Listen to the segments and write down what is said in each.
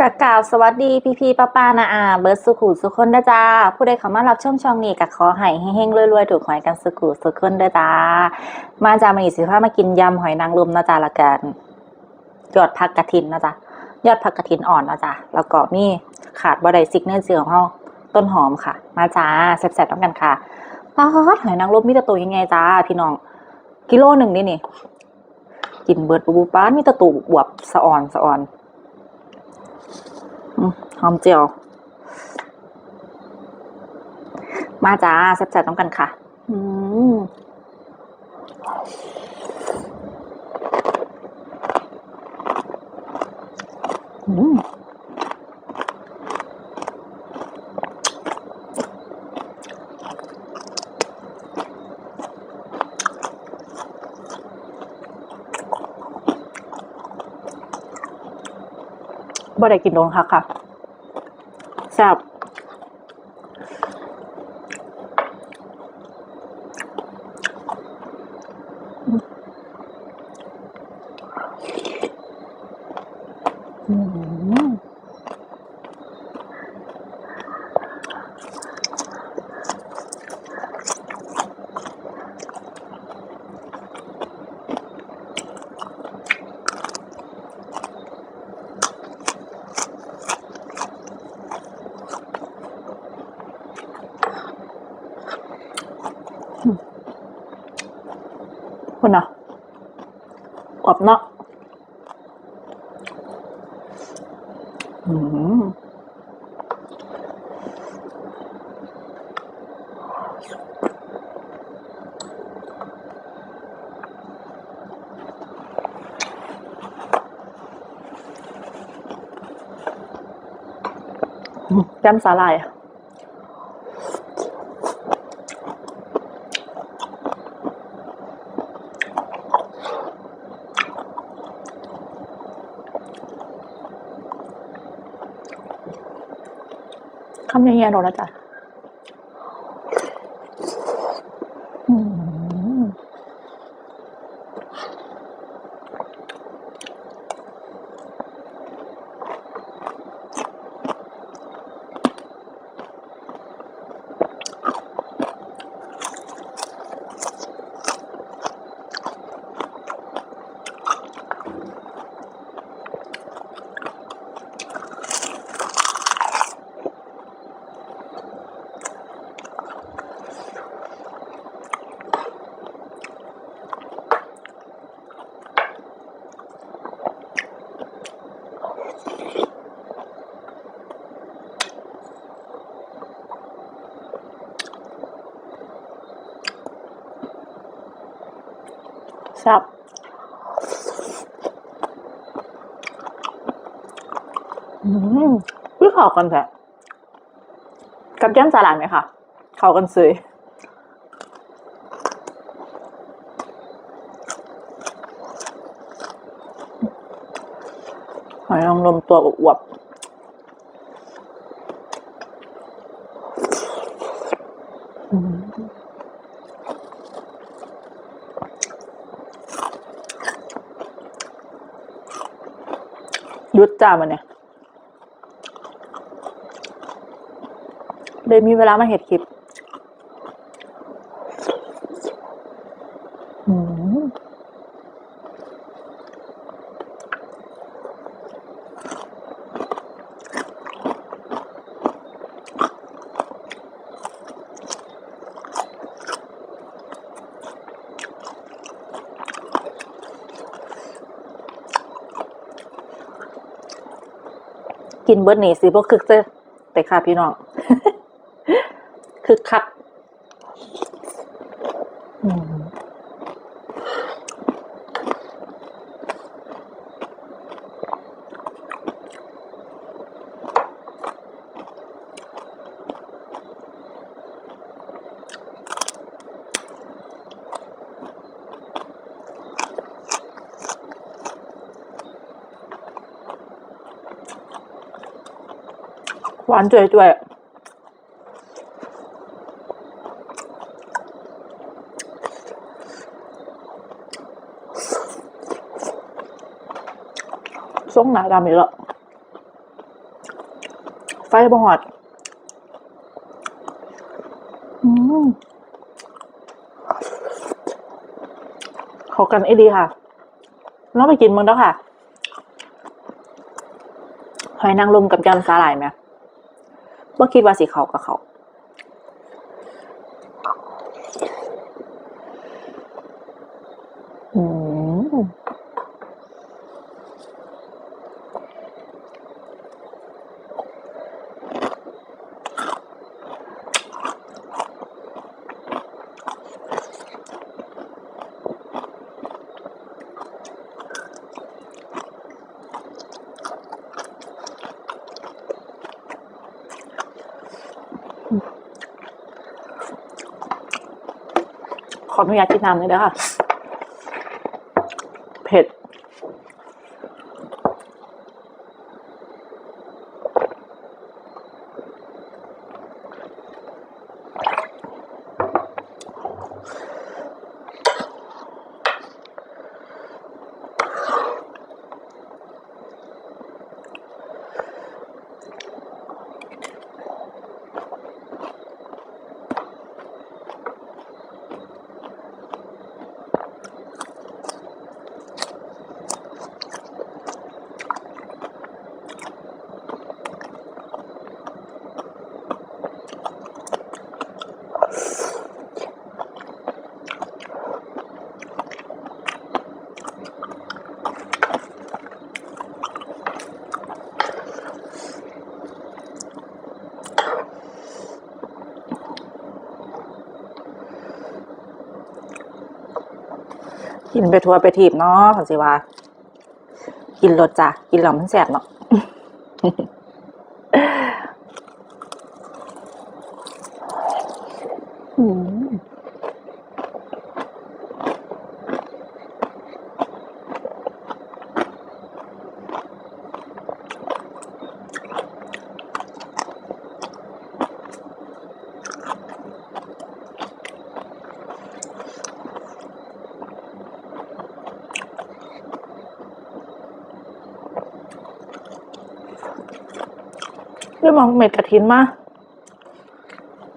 กะกล่าวสวัสดีพี่พี่ป้าป้านาอาเบิร์ดสุขุสุคนเด้อจ้า ผู้ใดเข้ามารับช่องช่องนี้ก็ขอให้เฮงๆรวยๆถูกหวยกันสุขุสุคนเด้อจ้า มาจ้ามาอีสิพามากินยำหอยนางรมนะจ้าละกันยอดผักกระถินนะจ้ายอดผักกระถินอ่อนนะจ้าแล้วก็มีขาดบ่ได้ซิกเนเจอร์ของเฮาต้นหอมค่ะ มาจ้าแซ่บๆต้องกันค่ะป๊าหอยนางรมมีแต่ตัวยังไงจ้าพี่น้องกิโลหนึ่งนี่นี่กินเบิดปูปูป้านมีแตะตูบวบสะอ่อนสะอ่อน หอมเจียว มาจ้าแซ่บๆต้องกันค่ะ อืมอืม บ่ได้กินโดนค่ะค่ะแซ่บ คุณน่ะกรอบเนาะอืมแก้มสาหร่าย คำยังไงโดนแล้วจ้ะ ซ่บอืมพี่ข้ากันแท้กับแก้มสาหร่ายไหมคะเข้ากันซื้อหอยนางรมตัวอวบๆ ยุดจ้ามันเนี่ยเลยมีเวลามาเห็ดคลิป กินเบิร์ดนี่สิพวกคึกเจ้แต่ค่ะพี่น้องคึกคักอืม หวานจ่วยๆส่งหนาดำอีกแล้วไฟบหอดอืมเขากันไอ้ดีค่ะเราไปกินมึงแล้วค่ะหอยนางรมกับยำสาหร่ายไหม บ่คิดว่าสีเขากับเขา ขออนุญาตกินน้ำเลยเด้อค่ะ เผ็ด กินไปทัวไปทีบเนาะขอสิว่า กินรสจ้ะ กินแล้วมันแสบเนาะ เรื่องมาเม็ดกระถินมา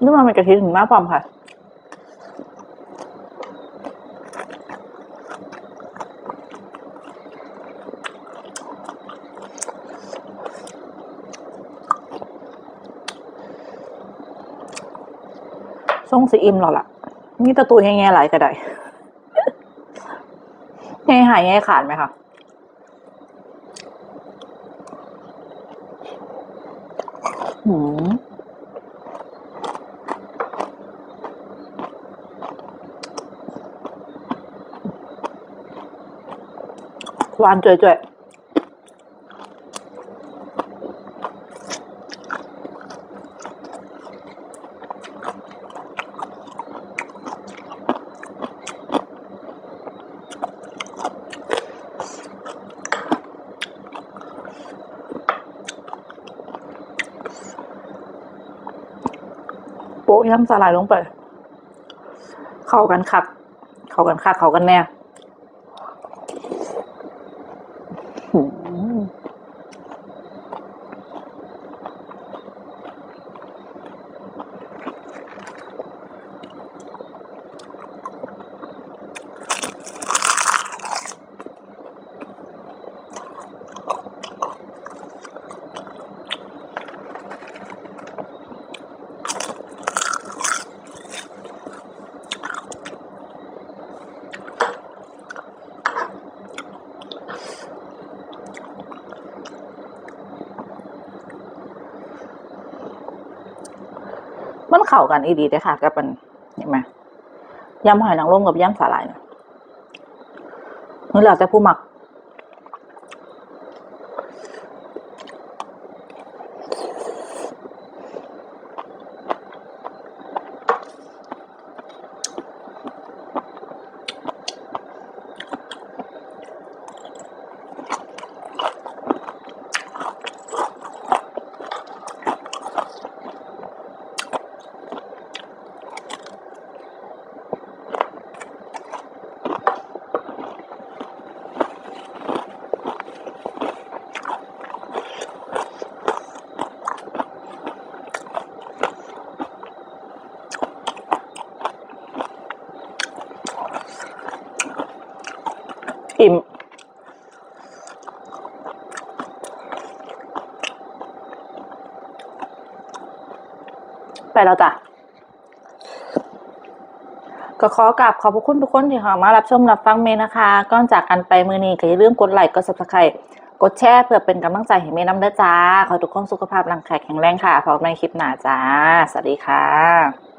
เรื่องมาเม็ดกระถินถึงมากความค่ะส่งสีอิ่มหรอล่ะ นี่ตะตูแง่ๆหลายก็ได้แง่หายแง่ขาดไหมคะ หืมหว โปะย่ำสลายลงไป เข้ากันคัก เข้ากันคักเข้ากันแน่ มันเข้ากันอีดีเด้ค่ะกับมันเห็นไหมยำหอยนางรมกับยำสาหร่ายเนี่ยนี่แล้วแต่ผู้หมัก อ ทิม ไปแล้วจ้ะก็ขอกราบขอบพระคุณทุกคนที่เข้ามารับชมรับฟังเมย์นะคะ ก่อนจากกันไปมือนี้ก็อย่าลืมกดไลค์กด subscribe กดแชร์เพื่อเป็นกำลังใจให้เมย์น้ำเด้อจ้า ขอทุกคนสุขภาพร่างกายแข็งแรงค่ะพบในคลิปหน้าจ้า สวัสดีค่ะ